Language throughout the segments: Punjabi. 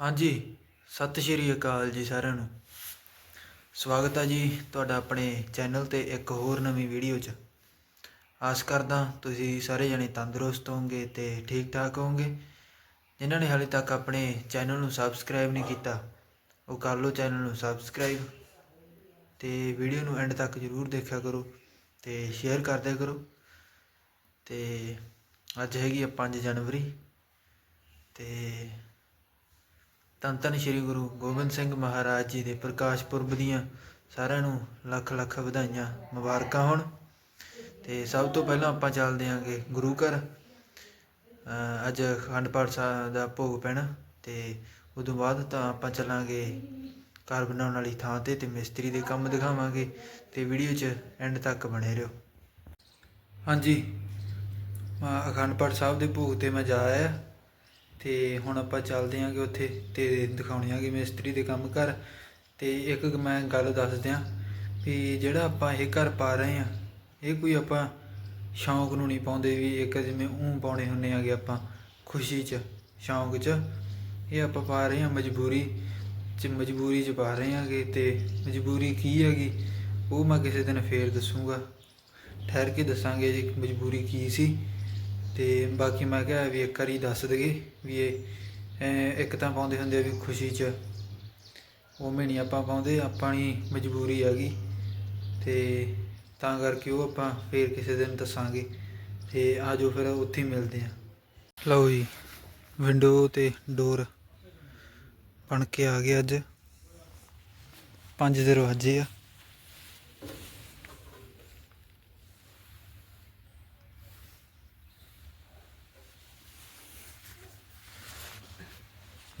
ਹਾਂਜੀ, ਸਤਿ ਸ਼੍ਰੀ ਅਕਾਲ ਜੀ ਸਾਰਿਆਂ ਨੂੰ। ਸਵਾਗਤ ਹੈ ਜੀ ਤੁਹਾਡਾ ਆਪਣੇ ਚੈਨਲ ਤੇ ਇੱਕ ਹੋਰ ਨਵੀਂ ਵੀਡੀਓ 'ਚ। ਆਸ ਕਰਦਾ ਤੁਸੀਂ ਸਾਰੇ ਜਣੇ ਤੰਦਰੁਸਤ ਹੋਵੋਗੇ ਤੇ ਠੀਕ ਠਾਕ ਹੋਵੋਗੇ। ਜਿਨ੍ਹਾਂ ਨੇ ਹਾਲੇ ਤੱਕ ਆਪਣੇ ਚੈਨਲ ਨੂੰ ਸਬਸਕ੍ਰਾਈਬ ਨਹੀਂ ਕੀਤਾ, ਉਹ ਕਰ ਲਓ ਚੈਨਲ ਨੂੰ ਸਬਸਕ੍ਰਾਈਬ। ਤੇ ਵੀਡੀਓ ਨੂੰ ਐਂਡ ਤੱਕ ਜ਼ਰੂਰ ਦੇਖਿਆ ਕਰੋ ਤੇ ਸ਼ੇਅਰ ਕਰਦਿਆ ਕਰੋ। ਤੇ ਅੱਜ ਹੈਗੀ ਆ 5 ਜਨਵਰੀ ਤੇ ਧੰਨ ਧੰਨ ਸ਼੍ਰੀ ਗੁਰੂ ਗੋਬਿੰਦ ਸਿੰਘ ਮਹਾਰਾਜ ਜੀ ਦੇ ਪ੍ਰਕਾਸ਼ ਪੁਰਬ ਦੀਆਂ ਸਾਰਿਆਂ ਨੂੰ ਲੱਖ ਲੱਖ ਵਧਾਈਆਂ ਮੁਬਾਰਕਾਂ ਹੋਣ। ਤੇ ਸਭ ਤੋਂ ਪਹਿਲਾਂ ਆਪਾਂ ਚੱਲਦੇ ਆਂਗੇ ਗੁਰੂ ਘਰ। ਅੱਜ ਅਖੰਡ ਪਾਠ ਸਾਹਿਬ ਦਾ ਭੋਗ ਪੈਣਾ ਤੇ ਉਦੋਂ ਬਾਅਦ ਤਾਂ ਆਪਾਂ ਚੱਲਾਂਗੇ ਘਰ ਬਣਾਉਣ ਵਾਲੀ ਥਾਂ ਤੇ ਤੇ ਮਿਸਤਰੀ ਦੇ ਕੰਮ ਦਿਖਾਵਾਂਗੇ ਤੇ ਵੀਡੀਓ 'ਚ ਐਂਡ ਤੱਕ ਬਣੇ ਰਹੋ। ਹਾਂਜੀ ਅਖੰਡ ਪਾਠ ਸਾਹਿਬ ਦੇ ਭੋਗ ਤੇ ਮੈਂ ਜਾ ਆਇਆ। ਤੇ ਹੁਣ ਆਪਾਂ ਚੱਲਦੇ ਆਂਗੇ ਉੱਥੇ ਤੇ ਦਿਖਾਉਣੇ ਆਂਗੇ ਮਿਸਤਰੀ ਦੇ ਕੰਮ ਕਰ ਤੇ ਇੱਕ ਮੈਂ ਗੱਲ ਦੱਸ ਦਿਆਂ ਵੀ ਜਿਹੜਾ ਆਪਾਂ ਇਹ ਘਰ ਪਾ ਰਹੇ ਆ, ਇਹ ਕੋਈ ਆਪਾਂ ਸ਼ੌਂਕ ਨੂੰ ਨਹੀਂ ਪਾਉਂਦੇ ਵੀ ਇੱਕ ਜਿਵੇਂ ਉਂ ਪਾਉਣੇ ਹੁੰਨੇ ਆਗੇ ਆਪਾਂ ਖੁਸ਼ੀ 'ਚ, ਸ਼ੌਂਕ 'ਚ। ਇਹ ਆਪਾਂ ਪਾ ਰਹੇ ਆ ਮਜਬੂਰੀ 'ਚ ਮਜਬੂਰੀ 'ਚ ਪਾ ਰਹੇ ਆਗੇ ਤੇ ਮਜਬੂਰੀ ਕੀ ਹੈਗੀ, ਉਹ ਮੈਂ ਕਿਸੇ ਦਿਨ ਫੇਰ ਦੱਸੂਗਾ। ਠਹਿਰ ਕੇ ਦੱਸਾਂਗੇ ਜੀ ਮਜਬੂਰੀ ਕੀ ਸੀ। ਤੇ ਬਾਕੀ ਮੈਂ ਕਿਹਾ ਵੀ ਇੱਕ ਵਾਰੀ ਦੱਸ ਦਈਏ ਵੀ ਇਹ ਇੱਕ ਤਾਂ ਪਾਉਂਦੇ ਹੁੰਦੇ ਆ ਵੀ ਖੁਸ਼ੀ 'ਚ, ਉਵੇਂ ਨਹੀਂ ਆਪਾਂ ਪਾਉਂਦੇ, ਆਪਾਂ ਆਪਣੀ ਮਜਬੂਰੀ ਆ ਗਈ ਤੇ ਤਾਂ ਕਰਕੇ ਉਹ ਆਪਾਂ ਫੇਰ ਕਿਸੇ ਦਿਨ ਦੱਸਾਂਗੇ ਤੇ ਆਜੋ ਫਿਰ ਉੱਥੇ ਹੀ ਮਿਲਦੇ ਆ। ਲਓ ਜੀ ਵਿੰਡੋ ਤੇ ਡੋਰ ਬਣ ਕੇ ਆ ਗਏ ਅੱਜ। ਪੰਜ ਦਰਵਾਜ਼ੇ ਆ।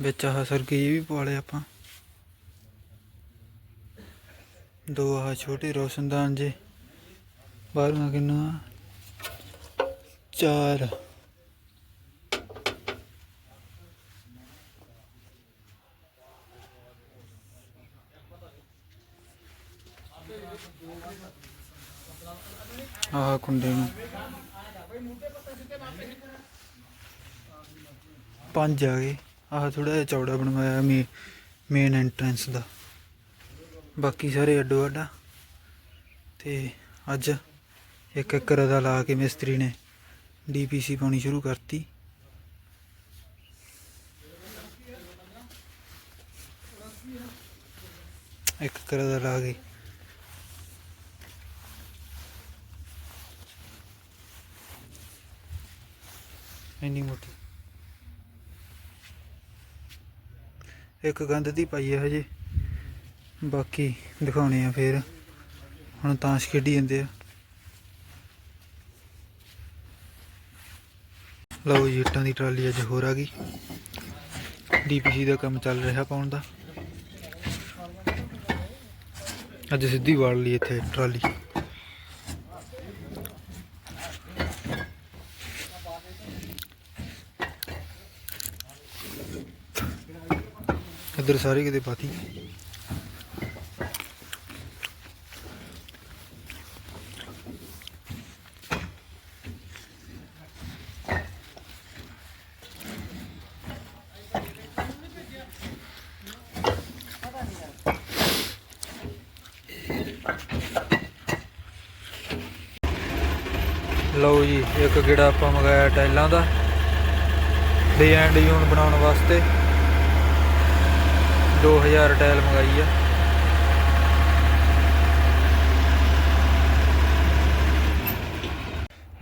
ਵਿੱਚ ਆਹ ਸਰਗੀ ਵੀ ਪਵਾ ਲਏ ਆਪਾਂ। ਦੋ ਆਹ ਛੋਟੇ ਰੋਸ਼ਨਦਾਨ ਜੇ। ਬਾਹਰੋਂ ਕਿੰਨਾ ਚਾਰ। ਆਹ ਕੁੰਡੇ ਨੂੰ। ਪੰਜ ਆ ਗਏ। ਆਹ ਥੋੜਾ ਜਿਹਾ ਚੌੜਾ ਬਣਵਾਇਆ ਮੇ ਮੇਨ ਐਂਟਰੈਂਸ ਦਾ। ਬਾਕੀ ਸਾਰੇ ਅੱਡੋ ਅੱਡਾ ਤੇ ਅੱਜ ਇੱਕ ਇੱਕ ਰਦਾ ਲਾ ਕੇ ਮਿਸਤਰੀ ਨੇ ਡੀਪੀਸੀ ਪਾਉਣੀ ਸ਼ੁਰੂ ਕਰਤੀ। ਇੱਕ ਇੱਕ ਰਦਾ ਲਾ ਕੇ। ਇੰਨੀ ਮੋਟੀ। ਇੱਕ ਗੰਦ ਦੀ ਪਾਈ ਹੈ ਹਜੇ। ਬਾਕੀ ਦਿਖਾਉਣੇ ਆ ਫੇਰ। ਹੁਣ ਤਾਸ਼ ਖੇਡੀ ਜਾਂਦੇ ਆ। ਲਓ ਜੀ, ਇੱਟਾਂ ਦੀ ਟਰਾਲੀ ਅੱਜ ਹੋਰ ਆ ਗਈ। ਡੀਪੀਸੀ ਦਾ ਕੰਮ ਚੱਲ ਰਿਹਾ ਪਾਉਣ ਦਾ। ਅੱਜ ਸਿੱਧੀ ਵਾੜ ਲਈ ਇੱਥੇ ਟਰਾਲੀ। ਇੱਧਰ ਸਾਰੇ ਕਿਤੇ ਪਾਤੀ। ਲਓ ਜੀ, ਇੱਕ ਗੇੜਾ ਆਪਾਂ ਮੰਗਾਇਆ ਟਾਈਲਾਂ ਦਾ। ਡਿਜ਼ਾਈਨ ਯੂਨ ਬਣਾਉਣ ਵਾਸਤੇ। 2000 ਟਾਇਲ ਮੰਗਾਈ ਆ।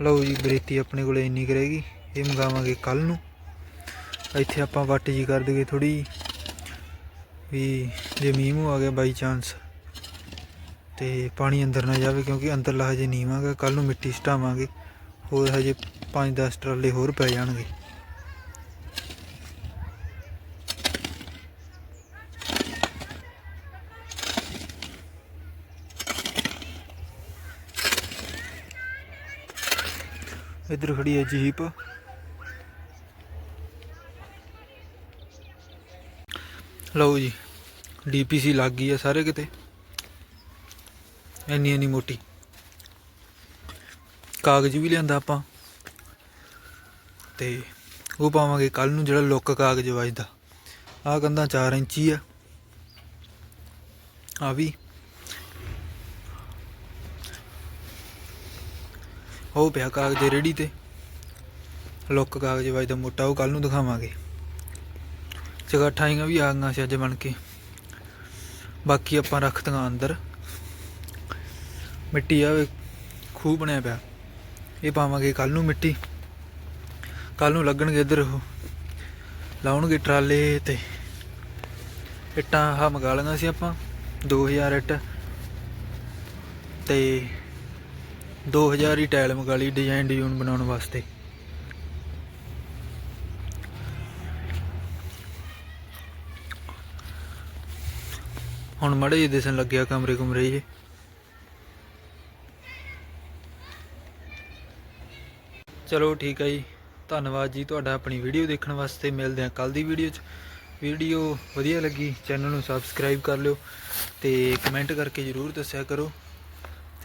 ਲਓ ਜੀ, ਬਰੇਤੀ ਆਪਣੇ ਕੋਲੇ ਇੰਨੀ ਕਰੇਗੀ ਇਹ ਮੰਗਾਵਾਂਗੇ ਕੱਲ ਨੂੰ। ਇੱਥੇ ਆਪਾਂ ਵੱਟ ਜੀ ਕਰ ਦਈਏ ਥੋੜੀ ਵੀ ਜੇ ਮੀਂਹ ਮੂੰਹ ਆ ਗਿਆ ਬਾਈ ਚਾਂਸ ਤੇ ਪਾਣੀ ਅੰਦਰ ਨਾ ਜਾਵੇ ਕਿਉਂਕਿ ਅੰਦਰਲਾ ਹਜੇ ਨੀਵਾਂਗਾ ਕੱਲ ਨੂੰ ਮਿੱਟੀ ਸਟਾਵਾਂਗੇ। ਹੋਰ ਹਜੇ 5-10 ਟਰਾਲੇ ਹੋਰ ਪੈ ਜਾਣਗੇ। ਇੱਧਰ ਖੜੀ ਹੈ ਜੀਪ। ਲਓ ਜੀ, ਡੀਪੀਸੀ ਲੱਗ ਗਈ ਆ ਸਾਰੇ ਕਿਤੇ। ਇੰਨੀ ਇੰਨੀ ਮੋਟੀ। ਕਾਗਜ਼ ਵੀ ਲਿਆਂਦਾ ਆਪਾਂ। ਤੇ ਉਹ ਪਾਵਾਂਗੇ ਕੱਲ ਨੂੰ ਜਿਹੜਾ ਲੁੱਕ ਕਾਗਜ਼ ਵੱਜਦਾ। ਆਹ ਕੰਧਾਂ 4 ਇੰਚੀ ਆ। ਆ ਵੀ ਉਹ ਪਿਆ ਕਾਗਜ਼ ਰੇੜੀ ਤੇ। ਲੁੱਕ ਕਾਗਜ਼ ਵੱਜਦਾ ਮੋਟਾ, ਉਹ ਕੱਲ ਨੂੰ ਦਿਖਾਵਾਂਗੇ। ਚਗਾਠਾਈਆਂ ਵੀ ਆ ਗਈਆਂ ਸੀ ਅੱਜ ਬਣ ਕੇ। ਬਾਕੀ ਆਪਾਂ ਰੱਖਤੀਆਂ ਅੰਦਰ। ਮਿੱਟੀ ਆ ਖੂਹ ਬਣਿਆ ਪਿਆ। ਇਹ ਪਾਵਾਂਗੇ ਕੱਲ ਨੂੰ ਮਿੱਟੀ। ਕੱਲ ਨੂੰ ਲੱਗਣਗੇ ਇੱਧਰ ਉਹ। ਲਾਉਣਗੇ ਟਰਾਲੇ ਤੇ। ਇੱਟਾਂ ਆਹ ਮੰਗਾ ਲਈਆਂ ਸੀ ਆਪਾਂ 2000 ਇੱਟ। ਤੇ 2000 ਹੀ ਟਾਇਲ ਮੰਗਾ ਲਈ ਡਿਜ਼ਾਈਨ ਡਿਜ਼ਾਈਨ ਬਣਾਉਣ ਵਾਸਤੇ। ਹੁਣ ਮੜੇ ਜਿਹੇ ਦਿਸਣ ਲੱਗਿਆ ਕਮਰੇ ਕੁਮਰੇ ਜੇ। ਚਲੋ ਠੀਕ ਹੈ ਜੀ। ਧੰਨਵਾਦ ਜੀ ਤੁਹਾਡਾ ਆਪਣੀ ਵੀਡੀਓ ਦੇਖਣ ਵਾਸਤੇ। ਮਿਲਦੇ ਹਾਂ ਕੱਲ ਦੀ ਵੀਡੀਓ 'ਚ। ਵੀਡੀਓ ਵਧੀਆ ਲੱਗੀ, ਚੈਨਲ ਨੂੰ ਸਬਸਕ੍ਰਾਈਬ ਕਰ ਲਿਓ ਤੇ ਕਮੈਂਟ ਕਰਕੇ ਜਰੂਰ ਦੱਸਿਆ ਕਰੋ।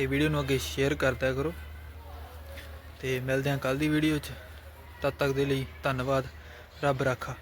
ਤੇ ਵੀਡੀਓ ਨੂੰ ਅੱਗੇ ਸ਼ੇਅਰ ਕਰਦਿਆ ਕਰੋ। ਤੇ ਮਿਲਦੇ ਹਾਂ ਕੱਲ ਦੀ ਵੀਡੀਓ 'ਚ। ਤਦ ਤੱਕ ਦੇ ਲਈ ਧੰਨਵਾਦ। ਰੱਬ ਰਾਖਾ।